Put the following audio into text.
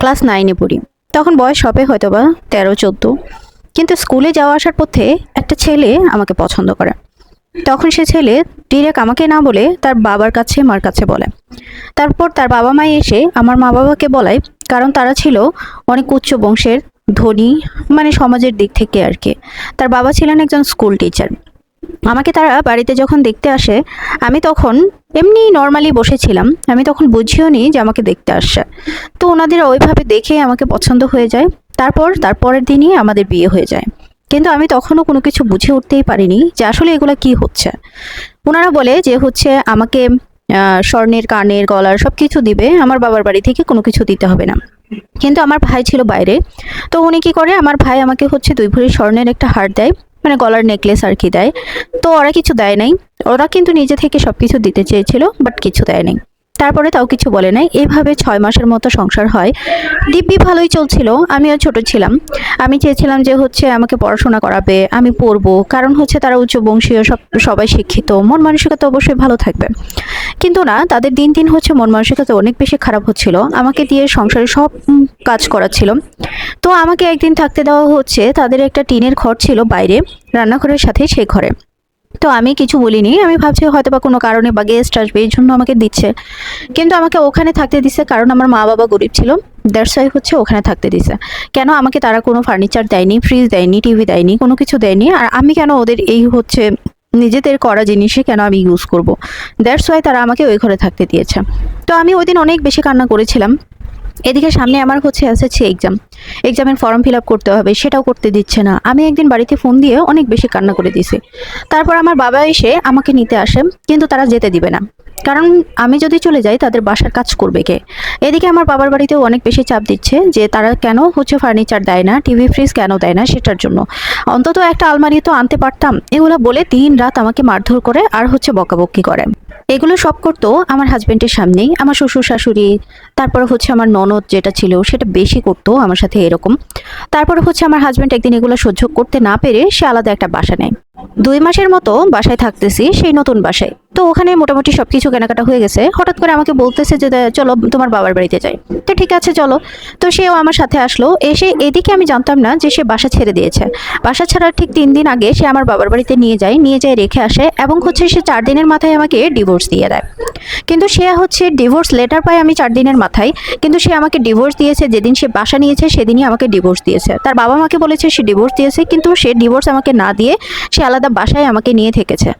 Class নাইনে পড়ি। তখন বয়স হবে হয়তো বা তেরো, চোদ্দ। কিন্তু স্কুলে যাওয়া আসার পথে একটা ছেলে আমাকে পছন্দ করে। তখন সে ছেলে ডিরেক্ট আমাকে না বলে তার বাবার কাছে, মার কাছে বলে। তারপর তার বাবা মাই এসে আমার মা বাবাকে বলায়, কারণ তারা ছিল অনেক উচ্চ বংশের ধনী মানে সমাজের দিক থেকে আর কি। তার বাবা ছিলেন একজন স্কুল টিচার আমাকে তারা বাড়িতে যখন দেখতে আসে, আমি তখন এমনি নর্মালি বসেছিলাম। আমি তখন বুঝিও নি যে আমাকে দেখতে আসছে। তো ওনাদের ওইভাবে দেখে আমাকে পছন্দ হয়ে যায়। তারপর, তারপরের দিনই আমাদের বিয়ে হয়ে যায়। কিন্তু আমি তখনও কোনো কিছু বুঝে উঠতেই পারিনি যে আসলে এগুলো কি হচ্ছে। ওনারা বলে যে হচ্ছে আমাকে স্বর্ণের, কানের, গলার সব কিছু দিবে। আমার বাবার বাড়ি থেকে কোনো কিছু দিতে হবে না। কিন্তু আমার ভাই ছিল বাইরে। তো উনি কি করে? আমার ভাই আমাকে হচ্ছে দুই ভরি স্বর্ণের একটা হার দেয়। মানে গলার নেকলেস আর কি দেয়। তো ওরা কিছু দেয় নাই। ওরা কিন্তু নিজে থেকে সব কিছু দিতে চেয়েছিল বাট কিছু দেয় নাই। তারপরে তাও কিছু বলে নাই। এইভাবে ছয় মাসের মতো সংসার হয়। দিব্যি ভালোই চলছিল। আমিও ছোট ছিলাম। আমি চেয়েছিলাম যে হচ্ছে আমাকে পড়াশোনা করাবে, আমি পড়ব। কারণ হচ্ছে তারা উচ্চ বংশীয় সব, সবাই শিক্ষিত। মন মানসিকতা অবশ্যই ভালো থাকবে। কিন্তু না, তাদের দিন দিন হচ্ছে মন মানসিকতা অনেক বেশি খারাপ হচ্ছিল। আমাকে দিয়ে সংসারে সব কাজ করাচ্ছিল। তো আমাকে একদিন থাকতে দেওয়া হচ্ছে, তাদের একটা টিনের ঘর ছিল বাইরে, রান্নাঘরের সাথে সেই ঘরে। তো আমি কিছু বলিনি, আমি ভাবছি হয়তো বা কোনো কারণে বা গেস্ট আসবে, এই জন্য আমাকে দিচ্ছে। কিন্তু আমাকে ওখানে থাকতে দিছে কারণ আমার মা বাবা গরিব ছিল। দ্যাটস ওয়াই হচ্ছে ওখানে থাকতে দিছে। কেন আমাকে তারা কোনো ফার্নিচার দেয়নি ফ্রিজ দেয়নি টিভি দেয়নি, কোনো কিছু দেয়নি? আর আমি কেন ওদের এই হচ্ছে নিজেদের করা জিনিসে কেন আমি ইউজ করব? দ্যাটস ওয়াই তারা আমাকে ওই ঘরে থাকতে দিয়েছে। তো আমি ওই দিন অনেক বেশি কান্না করেছিলাম। এদিকে সামনে আমার হচ্ছে এসেছে এক্সাম এক্সামের ফর্ম ফিল আপ করতে হবে, সেটাও করতে দিচ্ছে না। আমি একদিন বাড়িতে ফোন দিয়ে অনেক বেশি কান্না করে দিয়েছি। তারপর আমার বাবা এসে আমাকে নিতে আসে, কিন্তু তারা যেতে দিবে না। কারণ আমি যদি চলে যাই, তাদের বাসার কাজ করবে কে? এদিকে আমার বাবার বাড়িতেও অনেক বেশি চাপ দিচ্ছে যে তারা কেন হচ্ছে ফার্নিচার দেয় না টিভি ফ্রিজ কেন দেয় না সেটার জন্য। অন্তত একটা আলমারি তো আনতে পারতাম। এগুলো বলে দিন রাত আমাকে মারধর করে আর হচ্ছে বকাবকি করে। এগুলো সব করতো আমার হাজবেন্ডের সামনেই, আমার শ্বশুর, শাশুড়ি, তারপর হচ্ছে আমার ননদ যেটা ছিল সেটা বেশি করতো আমার সাথে এরকম। তারপরে হচ্ছে আমার হাজবেন্ড একদিন এগুলো সহ্য করতে না পেরে সে আলাদা একটা বাসা নেয়। দুই মাসের মতো বাসায় থাকতেছি, সেই নতুন বাসায়। তো ওখানে মোটামুটি সব কিছু কেনাকাটা হয়ে গেছে। হঠাৎ করে আমাকে বলতেছে যে চলো, তোমার বাবার বাড়িতে যাই। তো ঠিক আছে, চলো। তো সেও আমার সাথে আসলো। এসে এদিকে আমি জানতাম না যে সে বাসা ছেড়ে দিয়েছে। বাসা ছাড়ার ঠিক তিন দিন আগে সে আমার বাবার বাড়িতে নিয়ে যায় নিয়ে যায়, রেখে আসে এবং হচ্ছে সে চার দিনের মাথায় আমাকে ডিভোর্স দিয়ে দেয়। কিন্তু সে হচ্ছে ডিভোর্স লেটার পায় আমি চার দিনের মাথায়। কিন্তু সে আমাকে ডিভোর্স দিয়েছে, যেদিন সে বাসা নিয়েছে সেদিনই আমাকে ডিভোর্স দিয়েছে। তার বাবা মাকে বলেছে সে ডিভোর্স দিয়েছে, কিন্তু সে ডিভোর্স আমাকে না দিয়ে সে আলাদা বাসায় আমাকে নিয়ে থেকেছে।